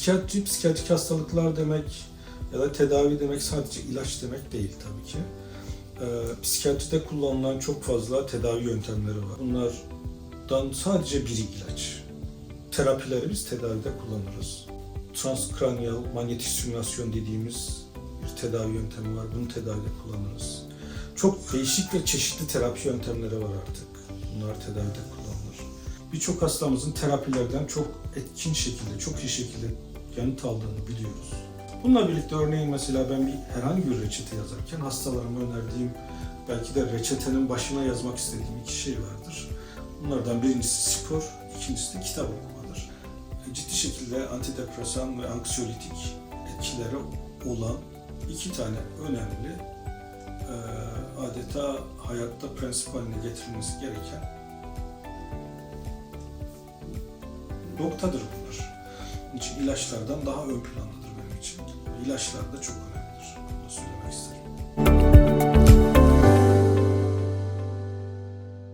Psikiyatri, psikiyatrik hastalıklar demek ya da tedavi demek sadece ilaç demek değil tabii ki. Ee, psikiyatride kullanılan çok fazla tedavi yöntemleri var. Bunlardan sadece biri ilaç. Terapileri biz tedavide kullanırız. Transkranyal manyetik simülasyon dediğimiz bir tedavi yöntemi var. Bunu tedavide kullanırız. Çok değişik ve çeşitli terapi yöntemleri var artık. Bunlar tedavide kullanılır. Birçok hastamızın terapilerden çok etkin şekilde, çok iyi şekilde yanıt aldığını biliyoruz. Bununla birlikte örneğin mesela ben bir herhangi bir reçete yazarken hastalarıma önerdiğim belki de reçetenin başına yazmak istediğim iki şey vardır. Bunlardan birincisi spor, ikincisi de kitap okumadır. Ciddi şekilde antidepresan ve anksiyolitik etkileri olan iki tane önemli e, adeta hayatta prensip haline getirilmesi gereken noktadır bunlar. İçin ilaçlardan daha ön plandadır benim için. İlaçlar da çok